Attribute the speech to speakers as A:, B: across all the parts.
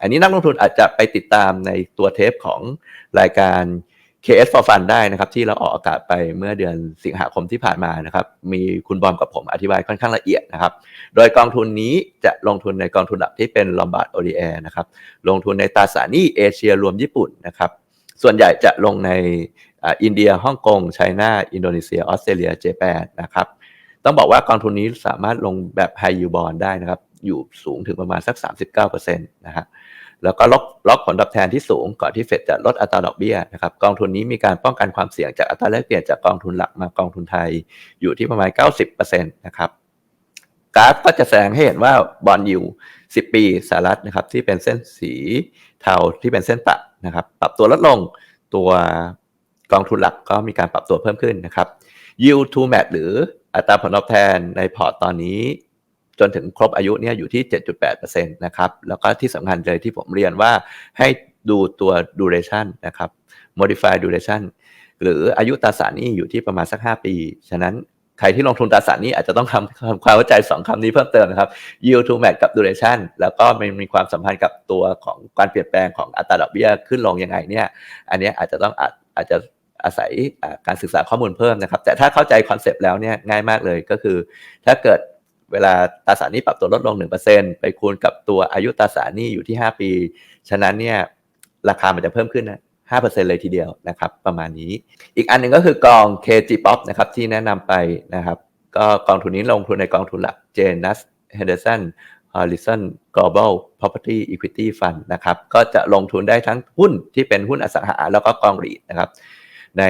A: อันนี้นักลงทุนอาจจะไปติดตามในตัวเทปของรายการ KS for Fun ได้นะครับ ที่เราออกอากาศไปเมื่อเดือนสิงหาคมที่ผ่านมานะครับ มีคุณบอมกับผมอธิบายค่อนข้างละเอียดนะครับ โดยกองทุนนี้จะลงทุนในกองทุนหลักที่เป็นลอมบาร์ดโอ d แอนะครับ ลงทุนในตราสารหนี้เอเชียรวมญี่ปุ่นนะครับ ส่วนใหญ่จะลงในอินเดียฮ่องกงไชน่าอินโดนีเซียออสเตรเลียเจแปนนะครับ ต้องบอกว่ากองทุนนี้สามารถลงแบบไฮยูบอลได้นะครับ อยู่สูงถึงประมาณสัก 39%นะฮะแล้วก็ล็อกล็อกผลตอบแทนที่สูงก่อนที่เฟดจะลดอัตราดอกเบี้ยนะครับกองทุนนี้มีการป้องกันความเสี่ยงจากอัตราแลกเปลี่ยนจากกองทุนหลักมากองทุนไทยอยู่ที่ประมาณ 90%นะครับกราฟก็จะแสดงให้เห็นว่าบอลยู10ปีสหรัฐนะครับที่เป็นเส้นสีเทาที่เป็นเส้นตัดนะครับปรับตัวลดลงตัวกองทุนหลักก็มีการปรับตัวเพิ่มขึ้นนะครับ yield to match หรืออัตราผลตอบแทนในพอร์ตตอนนี้ จนถึงครบอายุเนี่ยอยู่ที่ 7.8%นะครับแล้วก็ที่สำคัญเลยที่ผมเรียนว่าให้ดูตัว duration นะครับ modify duration หรืออายุตราสารนี้อยู่ที่ประมาณสัก 5 ปี ฉะนั้นใครที่ลงทุนตราสารนี้อาจจะต้องทำความเข้าใจ 2คำนี้เพิ่มเติมนะครับ yield to match กับ duration แล้วก็มันมีความสัมพันธ์กับตัวของการเปลี่ยนแปลงของอัตราดอกเบี้ยขึ้นลงยังไงเนี่ย อันนี้อาจจะต้องอาจอาจจะอาศัยการศึกษาข้อมูลเพิ่มนะครับ แต่ถ้าเข้าใจคอนเซปต์แล้วเนี่ยง่ายมากเลยก็คือ ถ้าเกิด เวลาตราสารนี้ปรับตัวลดลง 1%ไปคูณกับตัวอายุตราสารนี้อยู่ที่ 5 ปี ฉะนั้นเนี่ยราคามันจะเพิ่มขึ้นนะ5%เลยทีเดียวนะครับประมาณนี้ อีกอันหนึ่งก็คือกอง KG Pop นะครับที่แนะนำไปนะครับก็กองทุนนี้ลงทุนในกองทุนหลัก Janus Henderson Horizon Global Property Equity Fund นะครับก็จะลงทุนได้ทั้งหุ้นที่เป็นหุ้นอสังหาแล้วก็กองรีดนะครับใน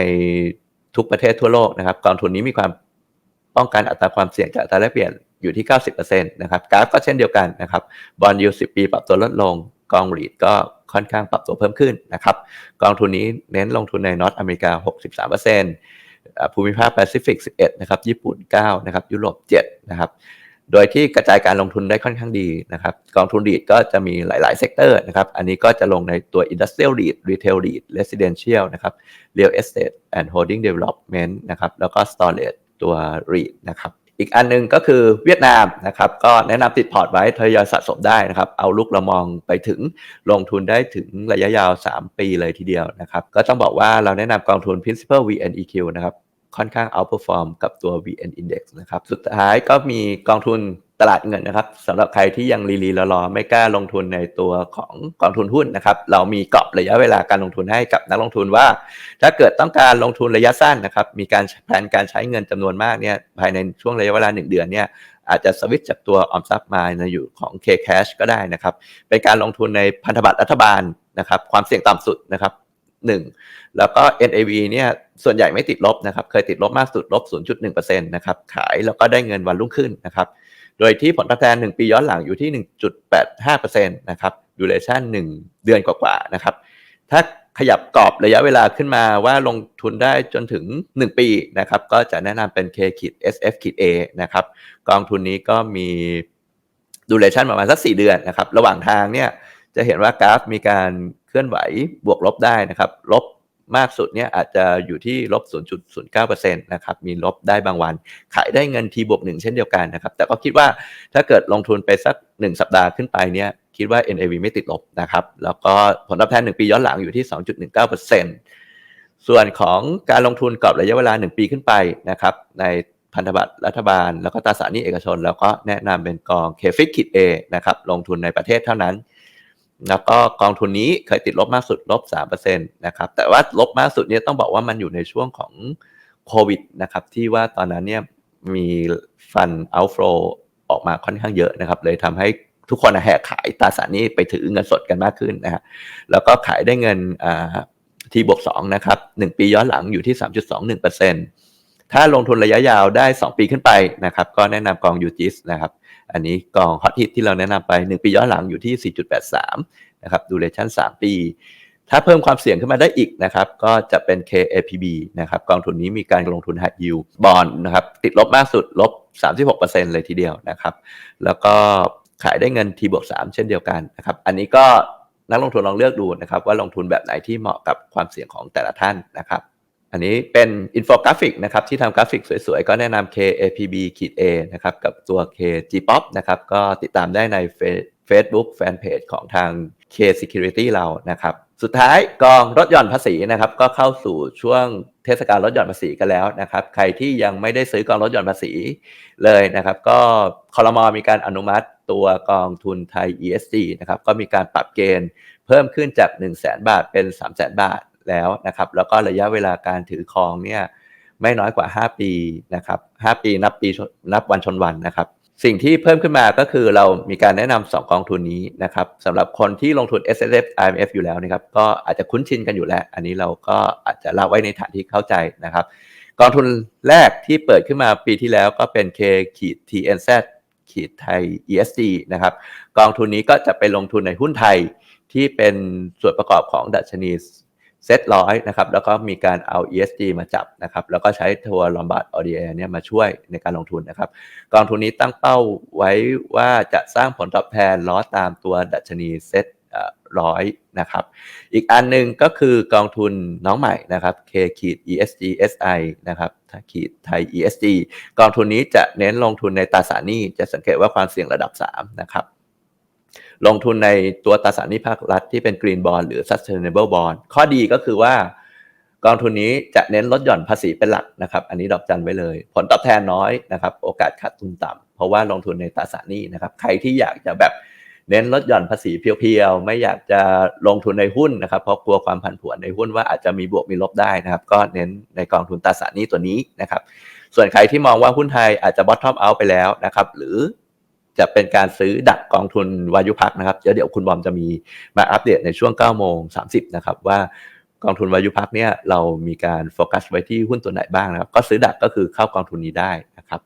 A: ทุกประเทศทั่วโลกนะครับกองทุนนี้มีความ ป้องกันอัตราความเสี่ยงจากอัตราแลกเปลี่ยนอยู่ที่ 90%นะครับกราฟก็เช่นเดียวกันนะครับบอลยู10ปีปรับตัวลดลงกองรีดก็ค่อนข้างปรับตัวเพิ่มขึ้นนะครับกองทุนนี้เน้นลงทุนในนอตอเมริกา 63%อ่าภูมิภาคแปซิฟิก 11 นะครับ ญี่ปุ่น 9 นะครับ ยุโรป 7 นะครับ โดยที่กระจายการลงทุนได้ค่อนข้างดีนะครับ กองทุนรีดก็จะมีหลาย ๆ เซกเตอร์นะครับ อันนี้ก็จะลงในตัว Industrial REIT Retail REIT Residential นะครับ Real Estate and Holding Development นะครับ แล้วก็ Storage ตัวรีนะครับอีกอันหนึงก็คือเวียดนามนะครับก็แนะนำติดพอร์ตไว้ทยอยสะสมได้นะครับ เอาลุกเรามองไปถึงลงทุนได้ถึงระยะยาว 3 ปีเลยทีเดียวนะครับ ก็ต้องบอกว่าเราแนะนำกองทุน Principal VNEQ นะครับค่อนข้าง outperform กับตัว VN Index นะครับ สุดท้ายก็มีกองทุน ตลาดเงินนะครับสำหรับใครที่ยังรีรีรอๆไม่กล้าลงทุนในตัวของกองทุนหุ้นนะครับ เรามีกรอบระยะเวลาการลงทุนให้กับนักลงทุนว่า ถ้าเกิดต้องการลงทุนระยะสั้นนะครับ มีการแผนการใช้เงินจำนวนมากเนี่ยภายในช่วงระยะเวลา 1 เดือนเนี่ยอาจจะสวิตช์จากตัวออมทรัพย์มาในอยู่ของ K-Cash ก็ได้นะครับ เป็นการลงทุนในพันธบัตรรัฐบาลนะครับ ความเสี่ยงต่ำสุดนะครับ1แล้วก็ NAV เนี่ยส่วนใหญ่ไม่ติดลบนะครับ เคยติดลบมากสุดลบ 0.1%นะครับ ขายแล้วก็ได้เงินวันรุ่งขึ้นนะครับ โดยที่ผลตอบแทน 1 ปีย้อนหลังอยู่ที่ 1.85%นะครับ duration 1เดือนกว่าๆนะครับ ถ้าขยับกรอบระยะเวลาขึ้นมาว่าลงทุนได้จนถึง 1 ปีนะครับ ก็จะแนะนำเป็น K ขีด SF ขีด A นะครับ กองทุนนี้ก็มี duration ประมาณสัก 4 เดือนนะครับ ระหว่างทางเนี่ยจะเห็นว่ากราฟมีการเคลื่อนไหวบวกลบได้นะครับ ลบ มากสุดเนี่ยอาจจะอยู่ที่ลบ 0.09%นะครับ มีลบได้บางวัน ขายได้เงินทีบวกหนึ่งเช่นเดียวกันนะครับ แต่ก็คิดว่าถ้าเกิดลงทุนไปสัก 1 สัปดาห์ขึ้นไปเนี่ยคิดว่า NAV ไม่ติดลบนะครับ แล้วก็ผลตอบแทน 1 ปีย้อนหลังอยู่ที่ 2.19%ส่วนของการลงทุนกรอบระยะเวลา 1 ปีขึ้นไปนะครับ ในพันธบัตรรัฐบาล แล้วก็ตราสารหนี้เอกชน แล้วก็แนะนำเป็นกอง k f i x คิด A นะครับ ลงทุนในประเทศเท่านั้น แล้วก็กองทุนนี้เคยติดลบมากสุดลบ3%นะครับแต่ว่าลบมากสุดเนี่ยต้องบอกว่ามันอยู่ในช่วงของโควิดนะครับที่ว่าตอนนั้นเนี่ยมีฟัน outflow ออกมาค่อนข้างเยอะนะครับเลยทำให้ทุกคนแห่ขายตราสารนี้ไปถือเงินสดกันมากขึ้นนะฮะแล้วก็ขายได้เงินอ่าทีบวก2นะครับ1ปีย้อนหลังอยู่ที่ 3.21% ถ้าลงทุนระยะยาวได้ 2 ปีขึ้นไปนะครับ ก็แนะนำกอง UGIS นะครับ อันนี้กองฮอตฮิตที่เราแนะนำไป 1 ปีย้อนหลังอยู่ที่ 4.83 นะครับดูเรชั่น 3 ปี ถ้าเพิ่มความเสี่ยงขึ้นมาได้อีกนะครับ ก็จะเป็น KAPB นะครับ กองทุนนี้มีการลงทุน High Yield Bond นะครับ ติดลบมากสุดลบ 36%เลยทีเดียวนะครับ แล้วก็ขายได้เงิน T บวก3เช่นเดียวกันนะครับ อันนี้ก็นักลงทุนลองเลือกดูนะครับ ว่าลงทุนแบบไหนที่เหมาะกับความเสี่ยงของแต่ละท่านนะครับ อันนี้เป็นอินโฟกราฟิกนะครับที่ทำกราฟิกสวยๆ ก็แนะนำ KAPB ขีด A นะครับกับตัว KGPOP นะครับก็ติดตามได้ใน Facebook Fanpage ของทาง K Security เรานะครับ สุดท้ายกองลดหย่อนภาษีนะครับก็เข้าสู่ช่วงเทศกาลลดหย่อนภาษีกันแล้วนะครับ ใครที่ยังไม่ได้ซื้อกองลดหย่อนภาษีเลยนะครับ ก็คอรมอมีการอนุมัติตัวกองทุนไทย ESG นะครับก็มีการปรับเกณฑ์เพิ่มขึ้นจาก 1 0 0 0 0แบาทเป็น 3 0 0 0 0 0บาท แล้วนะครับแล้วก็ระยะเวลาการถือครองเนี่ยไม่น้อยกว่า 5 ปีนะครับ5ปีนับปีนับวันชนวันนะครับ สิ่งที่เพิ่มขึ้นมาก็คือเรามีการแนะนำสองกองทุนนี้นะครับสำหรับคนที่ลงทุน S S F I M F อยู่แล้วนะครับก็อาจจะคุ้นชินกันอยู่แล้ว อันนี้เราก็อาจจะเล่าไว้ในฐานที่เข้าใจนะครับ กองทุนแรกที่เปิดขึ้นมาปีที่แล้วก็เป็น K ขีด T N Z ขีดไทย E S G นะครับกองทุนนี้ก็จะไปลงทุนในหุ้นไทยที่เป็นส่วนประกอบของดัชนี เซ็ตร้อยนะครับแล้วก็มีการเอา ESG มาจับนะครับแล้วก็ใช้ทัวร์ลอมบาร์ดออเดียเนี่ยมาช่วยในการลงทุนนะครับกองทุนนี้ตั้งเป้าไว้ว่าจะสร้างผลตอบแทนล้อตามตัวดัชนีเซ็ตร้อยนะครับ อีกอันหนึ่งก็คือกองทุนน้องใหม่นะครับ K ขีด ESG SI นะครับขีดไทย ESG กองทุนนี้จะเน้นลงทุนในตราสารหนี้จะสังเกตว่าความเสี่ยงระดับ 3 นะครับ ลงทุนในตัวตราสารหนี้ภาครัฐที่เป็น Green Bond หรือ Sustainable Bond ข้อดีก็คือว่ากองทุนนี้จะเน้นลดหย่อนภาษีเป็นหลักนะครับ อันนี้ดอกจันไว้เลย ผลตอบแทนน้อยนะครับ โอกาสขาดทุนต่ำเพราะว่าลงทุนในตราสารหนี้นะครับ ใครที่อยากจะแบบเน้นลดหย่อนภาษีเพียวๆ ไม่อยากจะลงทุนในหุ้นนะครับ เพราะกลัวความผันผวนในหุ้นว่าอาจจะมีบวกมีลบได้นะครับ ก็เน้นในกองทุนตราสารหนี้ตัวนี้นะครับ ส่วนใครที่มองว่าหุ้นไทยอาจจะ bottom out ไปแล้วนะครับ หรือ จะเป็นการซื้อดักกองทุนวายุพักนะครับเดี๋ยวเดี๋ยวคุณบอมจะมีมาอัปเดตในช่วง9โมง30นะครับว่ากองทุนวายุพักเนี่ยเรามีการโฟกัสไว้ที่หุ้นตัวไหนบ้างนะครับ ก็ซื้อดักก็คือเข้ากองทุนนี้ได้นะครับ